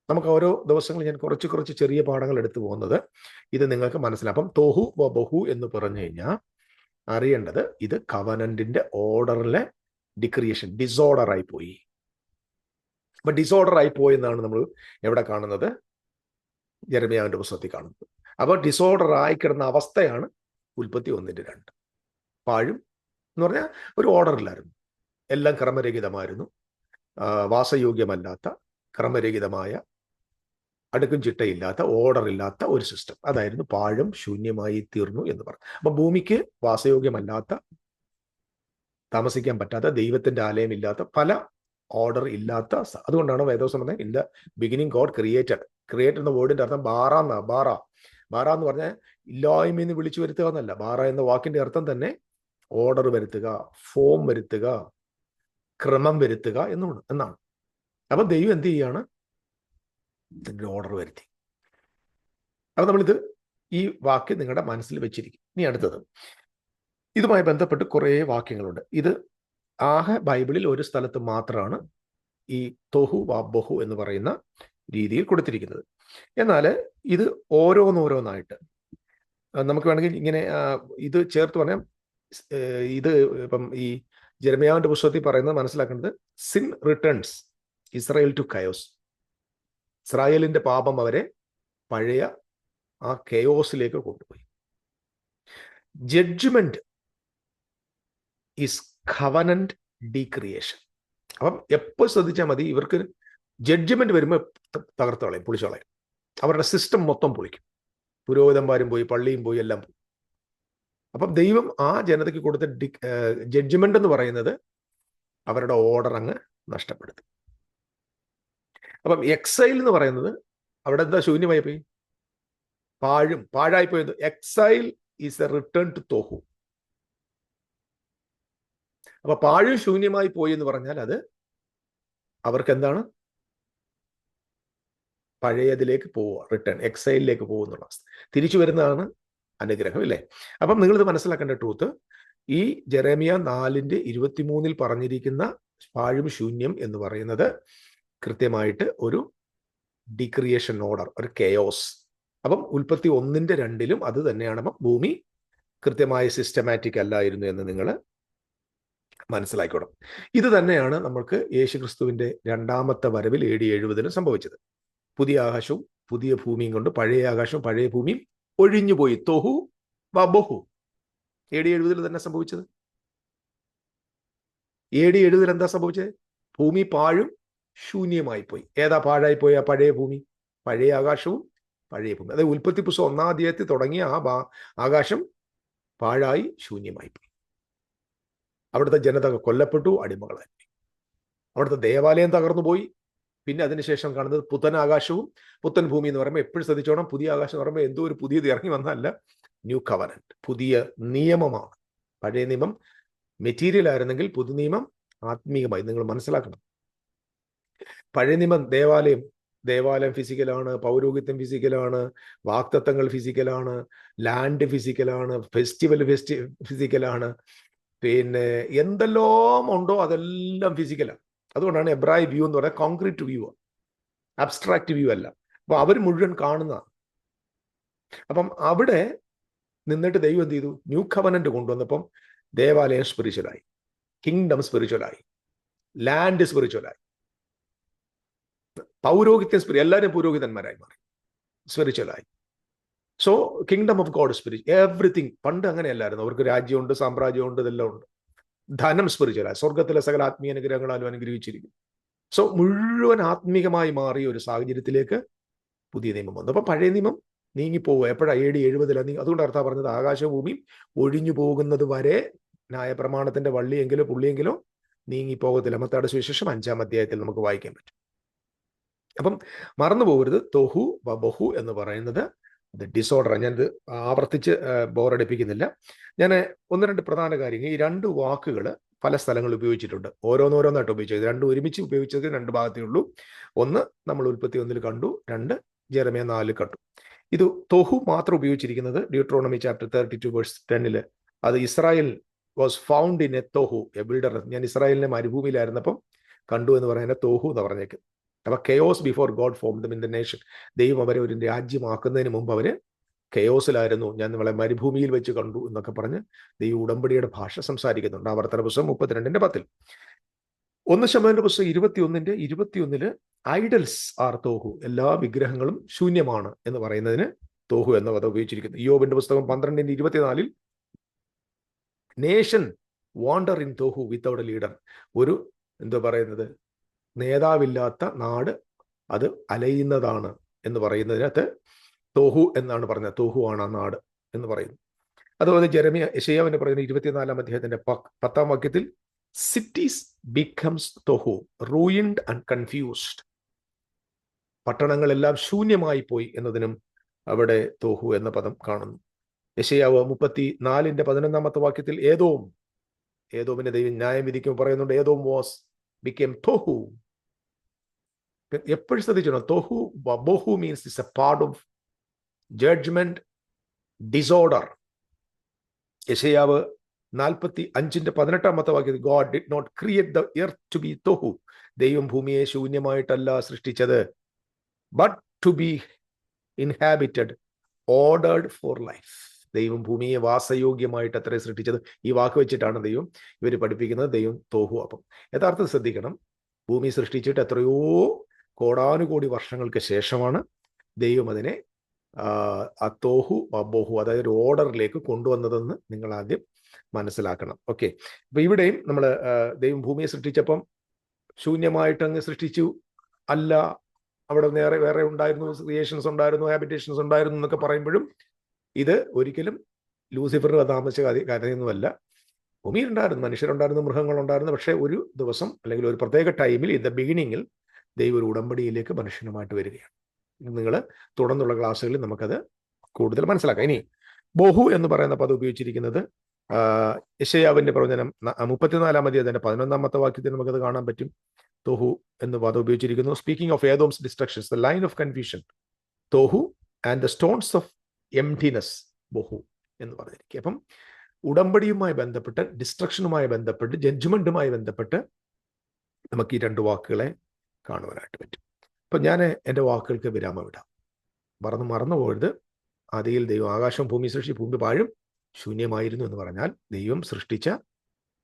നമുക്ക് ഓരോ ദിവസങ്ങളിൽ ഞാൻ കുറച്ച് കുറച്ച് ചെറിയ പാഠങ്ങൾ എടുത്തു പോകുന്നത്. ഇത് നിങ്ങൾക്ക് മനസ്സിലാവും അപ്പം തോഹു വ ബഹു എന്ന് പറഞ്ഞു കഴിഞ്ഞാൽ അറിയേണ്ടത് ഇത് കവനന്റിന്റെ ഓർഡറിലെ ഡിക്രിയേഷൻ ഡിസോർഡർ ആയി പോയി അപ്പൊ ഡിസോർഡർ ആയി പോയെന്നാണ് നമ്മൾ എവിടെ കാണുന്നത്? ജരമിയാവിന്റെ പുസ്തകത്തിൽ കാണുന്നത്. അപ്പോൾ ഡിസോർഡർ ആയി കിടന്ന അവസ്ഥയാണ് ഉൽപ്പത്തി ഒന്നിന്റെ രണ്ട്. പാഴും എന്ന് പറഞ്ഞാൽ ഒരു ഓർഡറിലായിരുന്നു എല്ലാം ക്രമരഹിതമായിരുന്നു. വാസയോഗ്യമല്ലാത്ത ക്രമരഹിതമായ അടുക്കും ചിട്ടയില്ലാത്ത ഓർഡർ ഇല്ലാത്ത ഒരു സിസ്റ്റം അതായിരുന്നു പാഴും ശൂന്യമായി തീർന്നു എന്ന് പറഞ്ഞു. അപ്പൊ ഭൂമിക്ക് വാസയോഗ്യമല്ലാത്ത താമസിക്കാൻ പറ്റാത്ത ദൈവത്തിന്റെ ആലയമില്ലാത്ത പല ഓർഡർ ഇല്ലാത്ത അതുകൊണ്ടാണ് വേദോസം പറഞ്ഞത് in the beginning God created create എന്ന വേർഡിന്റെ അർത്ഥം ബാറ എന്നാ ബാറ. ബാറ എന്ന് പറഞ്ഞാൽ ഇല്ലായ്മ എന്ന് വിളിച്ചു വരുത്തുക എന്നല്ല. ബാറ എന്ന വാക്കിന്റെ അർത്ഥം തന്നെ ഓർഡർ വരുത്തുക ഫോം വരുത്തുക ക്രമം വരുത്തുക എന്നുമാണ് എന്നാണ്. അപ്പൊ ദൈവം എന്ത് ചെയ്യാണ്? ഓർഡർ വരുത്തി. അപ്പൊ നമ്മളിത് ഈ വാക്യം നിങ്ങളുടെ മനസ്സിൽ വെച്ചിരിക്കും. ഇനി അടുത്തത്. ഇതുമായി ബന്ധപ്പെട്ട് കുറേ വാക്യങ്ങളുണ്ട്. ഇത് ആഹ ബൈബിളിൽ ഒരു സ്ഥലത്ത് മാത്രമാണ് ഈ തൊഹു വാബഹു എന്ന് പറയുന്ന രീതിയിൽ കൊടുത്തിരിക്കുന്നത്. എന്നാൽ ഇത് ഓരോന്നോരോന്നായിട്ട് നമുക്ക് വേണമെങ്കിൽ ഇങ്ങനെ ഇത് ചേർത്ത് പറഞ്ഞാൽ ഇത് ഇപ്പം ഈ ജെർമിയാവിന്റെ പുസ്തകത്തിൽ പറയുന്നത് മനസ്സിലാക്കേണ്ടത് sin returns Israel to chaos ഇസ്രായേലിന്റെ പാപം അവരെ പഴയ ആ കെയോസിലേക്ക് കൊണ്ടുപോയി. ജഡ്ജ്മെന്റ് ഇസ് കവനന്റ് ഡീക്രിയേഷൻ അപ്പം എപ്പോൾ ശ്രദ്ധിച്ചാൽ മതി ഇവർക്ക് ജഡ്ജ്മെന്റ് വരുമ്പോൾ തകർത്ത് കളയും പൊളിച്ചു കളയും. അവരുടെ സിസ്റ്റം മൊത്തം പൊളിക്കും. പുരോഹിതന്മാരും പോയി പള്ളിയും പോയി എല്ലാം പോയി. അപ്പം ദൈവം ആ ജനതയ്ക്ക് കൊടുത്ത ഡി ജഡ്ജ്മെന്റ് എന്ന് പറയുന്നത് അവരുടെ ഓർഡർ അങ്ങ് നഷ്ടപ്പെടുത്തി. അപ്പം എക്സൈൽ എന്ന് പറയുന്നത് അവിടെ എന്താ ശൂന്യമായി പോയി? പാഴും പാഴായി പോയത്. Exile is a return to tohu അപ്പൊ പാഴും ശൂന്യമായി പോയി എന്ന് പറഞ്ഞാൽ അത് അവർക്ക് എന്താണ്? പഴയതിലേക്ക് പോവുക റിട്ടേൺ എക്സൈലിലേക്ക് പോകുന്നുള്ള അവസ്ഥ. തിരിച്ചു വരുന്നതാണ് അനുഗ്രഹം ഇല്ലേ അപ്പം നിങ്ങളിത് മനസ്സിലാക്കേണ്ട ട്രൂത്ത് ഈ ജെറേമിയ നാലിന്റെ ഇരുപത്തിമൂന്നിൽ പറഞ്ഞിരിക്കുന്ന പാഴും ശൂന്യം എന്ന് പറയുന്നത് കൃത്യമായിട്ട് ഒരു ഡിക്രിയേഷൻ ഓർഡർ ഒരു കെയോസ് അപ്പം ഉൽപ്പത്തി ഒന്നിന്റെ രണ്ടിലും അത് തന്നെയാണ്. അപ്പം ഭൂമി കൃത്യമായ സിസ്റ്റമാറ്റിക് അല്ലായിരുന്നു എന്ന് നിങ്ങൾ മനസ്സിലാക്കിക്കോണം. ഇത് തന്നെയാണ് നമുക്ക് യേശുക്രിസ്തുവിന്റെ രണ്ടാമത്തെ വരവിൽ എ ഡി എഴുപതിന് സംഭവിച്ചത്. പുതിയ ആകാശവും പുതിയ ഭൂമിയും കൊണ്ട് പഴയ ആകാശവും പഴയ ഭൂമിയും ഒഴിഞ്ഞുപോയി. തൊഹു വബഹു എ ഡി എഴുപതിൽ തന്നെ സംഭവിച്ചത്? എ ഡി എഴുപതിൽ എന്താ സംഭവിച്ചത്? ഭൂമി പാഴും ശൂന്യമായി പോയി ഏതാ പാഴായി പോയ പഴയ ഭൂമി? പഴയ ആകാശവും പഴയ ഭൂമി. അതായത് ഉൽപ്പത്തി പുസ്തകം ഒന്നാം അധ്യായത്തിൽ തുടങ്ങിയ ആ ആകാശം പാഴായി ശൂന്യമായി പോയി അവിടുത്തെ ജനത കൊല്ലപ്പെട്ടു അടിമകളായി. അവിടുത്തെ ദേവാലയം തകർന്നു പോയി പിന്നെ അതിനുശേഷം കാണുന്നത് പുത്തൻ ആകാശവും പുത്തൻ ഭൂമി എന്ന് പറയുമ്പോൾ എപ്പോഴും ശ്രദ്ധിച്ചോണം. പുതിയ ആകാശം എന്ന് പറയുമ്പോൾ എന്തോ ഒരു പുതിയത് ഇറങ്ങി വന്നതല്ല. ന്യൂ കവനന്റ് പുതിയ നിയമമാണ്. പഴയ നിയമം മെറ്റീരിയൽ ആയിരുന്നെങ്കിൽ പുതു നിയമം ആത്മീയമായി. നിങ്ങൾ മനസ്സിലാക്കണം. പഴയ നിയമം ദേവാലയം. ദേവാലയം ഫിസിക്കലാണ് പൗരോഹിത്യം ഫിസിക്കലാണ് വാക്തത്വങ്ങൾ ഫിസിക്കലാണ് ലാൻഡ് ഫിസിക്കലാണ് ഫെസ്റ്റിവൽ ഫെസ്റ്റി ഫിസിക്കലാണ് പിന്നെ എന്തെല്ലാം ഉണ്ടോ അതെല്ലാം ഫിസിക്കലാണ് അതുകൊണ്ടാണ് എബ്രായ വ്യൂ എന്ന് പറയുന്നത് കോൺക്രീറ്റ് വ്യൂ അബ്സ്ട്രാക്റ്റ് വ്യൂ അല്ല. അപ്പൊ അവർ മുഴുവൻ കാണുന്ന അപ്പം അവിടെ നിന്നിട്ട് ദൈവം എന്ത് ചെയ്തു? ന്യൂ കവനന്റ് കൊണ്ടുവന്നപ്പം ദേവാലയം സ്പിരിച്വലായി കിങ്ഡം സ്പിരിച്വലായി ലാൻഡ് സ്പിരിച്വലായി പൗരോഹിത്യം സ്പിരി എല്ലാവരും പുരോഹിതന്മാരായി മാറി. സ്പിരിച്വലായി സോ കിങ്ഡം ഓഫ് ഗോഡ് സ്പിരിച്ച് എവറിത്തിങ് പണ്ട് അങ്ങനെയല്ലായിരുന്നു. അവർക്ക് രാജ്യമുണ്ട് സാമ്രാജ്യമുണ്ട് ഇതെല്ലാം ഉണ്ട്. ധനം സ്പിരിച്വലായി സ്വർഗത്തിലെ സകല ആത്മീയ അനുഗ്രഹങ്ങളാലും അനുഗ്രഹിച്ചിരിക്കും സോ മുഴുവൻ ആത്മീകമായി മാറിയ ഒരു സാഹചര്യത്തിലേക്ക് പുതിയ നിയമം വന്നു. അപ്പൊ പഴയ നിയമം നീങ്ങിപ്പോവുക. എപ്പോഴാണ് ഡി എഴുപതിലാണ് അതുകൊണ്ട് അർത്ഥം പറഞ്ഞത് ആകാശഭൂമി ഒഴിഞ്ഞു പോകുന്നത് വരെ ന്യായപ്രമാണത്തിന്റെ വള്ളിയെങ്കിലോ പുള്ളിയെങ്കിലോ നീങ്ങിപ്പോകത്തില്ല. മത്താട് സുവിശേഷം അഞ്ചാം അധ്യായത്തിൽ നമുക്ക് വായിക്കാൻ പറ്റും. അപ്പം മറന്നു പോകരുത് തൊഹു ബഹു എന്ന് പറയുന്നത് ഇത് ഡിസോർഡർ ഞാനിത് ആവർത്തിച്ച് ബോറടിപ്പിക്കുന്നില്ല. ഞാൻ ഒന്ന് രണ്ട് പ്രധാന കാര്യങ്ങൾ. ഈ രണ്ട് വാക്കുകൾ പല സ്ഥലങ്ങളിൽ ഉപയോഗിച്ചിട്ടുണ്ട്. ഓരോന്നോരോന്നായിട്ട് ഉപയോഗിച്ചത്. രണ്ട് ഒരുമിച്ച് ഉപയോഗിച്ചത് രണ്ട് ഭാഗത്തേ ഉള്ളൂ. ഒന്ന് നമ്മൾ ഉൽപ്പത്തി ഒന്നിൽ കണ്ടു രണ്ട് ജെറമിയ നാലിൽ കണ്ടു. ഇത് തൊഹു മാത്രം ഉപയോഗിച്ചിരിക്കുന്നത് Deuteronomy chapter thirty two verse ടെന്നിൽ അത് Israel was found in a tohu a builder ഞാൻ ഇസ്രായേലിനെ മരുഭൂമിയിലായിരുന്നപ്പം കണ്ടു എന്ന് പറയുന്നത് തോഹു എന്ന് പറഞ്ഞേക്ക്. അപ്പൊ chaos before God form them in the nation ദൈവം അവരെ ഒരു രാജ്യമാക്കുന്നതിന് മുമ്പ് അവർ കെയോസിലായിരുന്നു ഞാൻ നിങ്ങളെ മരുഭൂമിയിൽ വെച്ച് കണ്ടു എന്നൊക്കെ പറഞ്ഞ് ദൈവ ഉടമ്പടിയുടെ ഭാഷ സംസാരിക്കുന്നുണ്ട്. ആവർത്തന പുസ്തകം മുപ്പത്തിരണ്ടിന്റെ പത്തിൽ. ഒന്ന് ശമന്റെ പുസ്തകം ഇരുപത്തിയൊന്നിന്റെ ഇരുപത്തിയൊന്നിൽ ഐഡൽസ് ആർ തോഹു. എല്ലാ വിഗ്രഹങ്ങളും ശൂന്യമാണ് എന്ന് പറയുന്നതിന് തോഹു എന്ന പദം ഉപയോഗിച്ചിരിക്കുന്നു. യോബിന്റെ പുസ്തകം പന്ത്രണ്ടിന്റെ ഇരുപത്തിനാലിൽ nation wander in tohu without a leader ഒരു എന്തോ പറയുന്നത്? നേതാവില്ലാത്ത നാട് അത് അലയുന്നതാണ് എന്ന് പറയുന്നതിനകത്ത് തോഹു എന്നാണ് പറഞ്ഞത്. തോഹു ആണ് ആ നാട് എന്ന് പറയുന്നു അതുപോലെ ജെറമിയ യശയാവിന്റെ പറയുന്ന ഇരുപത്തിനാലാം അദ്ദേഹത്തിന്റെ പത്താം വാക്യത്തിൽ cities becomes tohu ruined and confused പട്ടണങ്ങളെല്ലാം ശൂന്യമായി പോയി എന്നതിനും അവിടെ തോഹു എന്ന പദം കാണുന്നു. യശയാവ് മുപ്പത്തി നാലിന്റെ പതിനൊന്നാമത്തെ വാക്യത്തിൽ ഏതോം ഏതോമിന്റെ ദൈവം ന്യായം വിധിക്കുമ്പോൾ പറയുന്നുണ്ട് ഏതോം വാസ് ബിക്കേം തോഹു. എപ്പോഴും ശ്രദ്ധിച്ചോ tohu bohu means is a part of judgement disorder യശയാവ് നാൽപ്പത്തി അഞ്ചിന്റെ പതിനെട്ടാമത്തെ വാക്യത്തിൽ God did not create the earth to be tohu ദൈവം ഭൂമിയെ ശൂന്യമായിട്ടല്ല സൃഷ്ടിച്ചത് but to be inhabited ordered for life ദൈവം ഭൂമിയെ വാസയോഗ്യമായിട്ട് അത്രേ സൃഷ്ടിച്ചത്. ഈ വാക്ക് വെച്ചിട്ടാണ് ദൈവം ഇവർ പഠിപ്പിക്കുന്നത്. ദൈവം തോഹു അപ്പം. യഥാർത്ഥം ശ്രദ്ധിക്കണം. ഭൂമി സൃഷ്ടിച്ചിട്ട് എത്രയോ കോടാനുകോടി വർഷങ്ങൾക്ക് ശേഷമാണ് ദൈവം അതിനെ അത്തോഹു അബോഹു അതായത് ഒരു ഓർഡറിലേക്ക് കൊണ്ടുവന്നതെന്ന് നിങ്ങൾ ആദ്യം മനസ്സിലാക്കണം. ഓക്കെ. അപ്പൊ ഇവിടെയും നമ്മൾ ദൈവം ഭൂമിയെ സൃഷ്ടിച്ചപ്പം ശൂന്യമായിട്ട് അങ്ങ് സൃഷ്ടിച്ചു. അല്ല അവിടെ നേരെ വേറെ ഉണ്ടായിരുന്നു ക്രിയേഷൻസ് ഉണ്ടായിരുന്നു ഹാബിറ്റേഷൻസ് ഉണ്ടായിരുന്നു എന്നൊക്കെ പറയുമ്പോഴും ഇത് ഒരിക്കലും ലൂസിഫർ താമസിച്ച കാര്യമൊന്നുമല്ല. ഭൂമിയിലുണ്ടായിരുന്നു മനുഷ്യരുണ്ടായിരുന്നു മൃഗങ്ങളുണ്ടായിരുന്നു പക്ഷേ ഒരു ദിവസം അല്ലെങ്കിൽ ഒരു പ്രത്യേക ടൈമിൽ ഇൻ ദ ബിഗിനിങ്ങിൽ ദൈവം ഒരു ഉടമ്പടിയിലേക്ക് മനുഷ്യനുമായിട്ട് വരികയാണ്. നിങ്ങൾ തുടർന്നുള്ള ക്ലാസ്സുകളിൽ നമുക്കത് കൂടുതൽ മനസ്സിലാക്കാം. ഇനി ബഹു എന്ന് പറയുന്ന പദം ഉപയോഗിച്ചിരിക്കുന്നത് യശയാവിന്റെ പ്രവചനം മുപ്പത്തിനാലാം മതി അതിന്റെ പതിനൊന്നാമത്തെ വാക്യത്തിൽ നമുക്കത് കാണാൻ പറ്റും. തോഹു എന്ന് പദം ഉപയോഗിച്ചിരിക്കുന്നു. Speaking of Edom's destructions the line of confusion tohu and the stones of emptiness bohu എന്ന് പറഞ്ഞിരിക്കും അപ്പം ഉടമ്പടിയുമായി ബന്ധപ്പെട്ട് ഡിസ്ട്രക്ഷനുമായി ബന്ധപ്പെട്ട് ജഡ്ജ്മെന്റുമായി ബന്ധപ്പെട്ട് നമുക്ക് ഈ രണ്ട് വാക്കുകളെ കാണുവാനായിട്ട് പറ്റും. അപ്പൊ ഞാൻ എന്റെ വാക്കുകൾക്ക് വിരാമം ഇടാം. മറന്നു മറന്നു പോകരുത്. ആദിയിൽ ദൈവം ആകാശം ഭൂമി സൃഷ്ടി ഭൂമി പാഴും ശൂന്യമായിരുന്നു എന്ന് പറഞ്ഞാൽ ദൈവം സൃഷ്ടിച്ച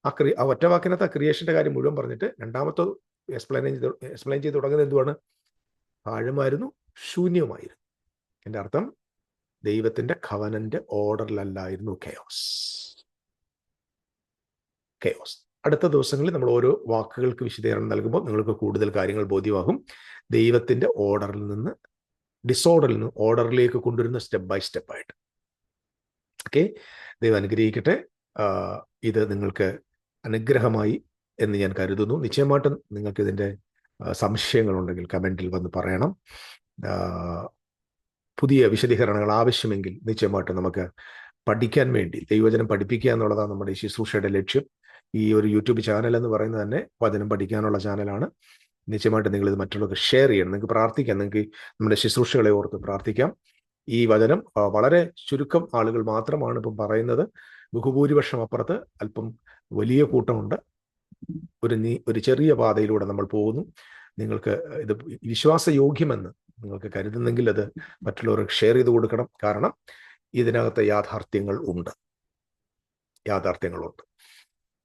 ആ ക്രി ആ ഒറ്റ വാക്കിനകത്ത് ആ ക്രിയേഷന്റെ കാര്യം മുഴുവൻ പറഞ്ഞിട്ട് രണ്ടാമത്തെ എക്സ്പ്ലെയിൻ ചെയ്ത് എക്സ്പ്ലെയിൻ ചെയ്ത് തുടങ്ങുന്നത് എന്തുവാണ്? പാഴുമായിരുന്നു ശൂന്യമായിരുന്നു. എന്റെ അർത്ഥം ദൈവത്തിന്റെ കവനന്റ് ഓർഡറിലല്ലായിരുന്നു കെയോസ് കെയോസ് അടുത്ത ദിവസങ്ങളിൽ നമ്മൾ ഓരോ വാക്കുകൾക്ക് വിശദീകരണം നൽകുമ്പോൾ നിങ്ങൾക്ക് കൂടുതൽ കാര്യങ്ങൾ ബോധ്യമാകും. ദൈവത്തിന്റെ ഓർഡറിൽ നിന്ന് ഡിസോർഡറിൽ നിന്ന് ഓർഡറിലേക്ക് കൊണ്ടുവരുന്ന സ്റ്റെപ്പ് ബൈ സ്റ്റെപ്പായിട്ട് ഓക്കെ ദൈവം അനുഗ്രഹിക്കട്ടെ. ഇത് നിങ്ങൾക്ക് അനുഗ്രഹമായി എന്ന് ഞാൻ കരുതുന്നു. നിശ്ചയമായിട്ടും നിങ്ങൾക്ക് ഇതിന്റെ സംശയങ്ങളുണ്ടെങ്കിൽ കമന്റിൽ വന്ന് പറയണം. പുതിയ വിശദീകരണങ്ങൾ ആവശ്യമെങ്കിൽ നിശ്ചയമായിട്ടും നമുക്ക് പഠിക്കാൻ വേണ്ടി ദൈവചനം പഠിപ്പിക്കുക എന്നുള്ളതാണ് നമ്മുടെ ശുശ്രൂഷയുടെ ലക്ഷ്യം. ഈ ഒരു യൂട്യൂബ് ചാനൽ എന്ന് പറയുന്നത് തന്നെ വചനം പഠിക്കാനുള്ള ചാനലാണ് നിശ്ചയമായിട്ട് നിങ്ങൾ ഇത് മറ്റുള്ളവർക്ക് ഷെയർ ചെയ്യണം. നിങ്ങൾക്ക് പ്രാർത്ഥിക്കാം. നിങ്ങൾക്ക് നമ്മുടെ ശുശ്രൂഷകളെ ഓർത്ത് പ്രാർത്ഥിക്കാം. ഈ വചനം വളരെ ചുരുക്കം ആളുകൾ മാത്രമാണ് ഇപ്പം പറയുന്നത്. ബഹുഭൂരിപക്ഷം അപ്പുറത്ത് അല്പം വലിയ കൂട്ടമുണ്ട്. ഒരു നീ ഒരു ചെറിയ പാതയിലൂടെ നമ്മൾ പോകുന്നു. നിങ്ങൾക്ക് ഇത് വിശ്വാസയോഗ്യമെന്ന് നിങ്ങൾക്ക് കരുതുന്നെങ്കിൽ അത് മറ്റുള്ളവർക്ക് ഷെയർ ചെയ്ത് കൊടുക്കണം. കാരണം ഇതിനകത്ത് യാഥാർത്ഥ്യങ്ങൾ ഉണ്ട്. യാഥാർത്ഥ്യങ്ങളുണ്ട്.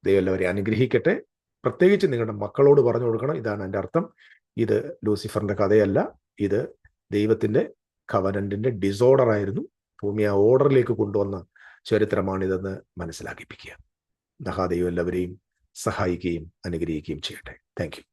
ദൈവം എല്ലാവരെ അനുഗ്രഹിക്കട്ടെ. പ്രത്യേകിച്ച് നിങ്ങളുടെ മക്കളോട് പറഞ്ഞു കൊടുക്കണം. ഇതാണ് എന്റെ അർത്ഥം. ഇത് ലൂസിഫറിന്റെ കഥയല്ല. ഇത് ദൈവത്തിന്റെ കവനന്റിന്റെ ഡിസോർഡർ ആയിരുന്നു. ഭൂമി ആ ഓർഡറിലേക്ക് കൊണ്ടുവന്ന ചരിത്രമാണിതെന്ന് മനസ്സിലാക്കിപ്പിക്കുക. മഹാദൈവം എല്ലാവരെയും സഹായിക്കുകയും അനുഗ്രഹിക്കുകയും ചെയ്യട്ടെ. താങ്ക്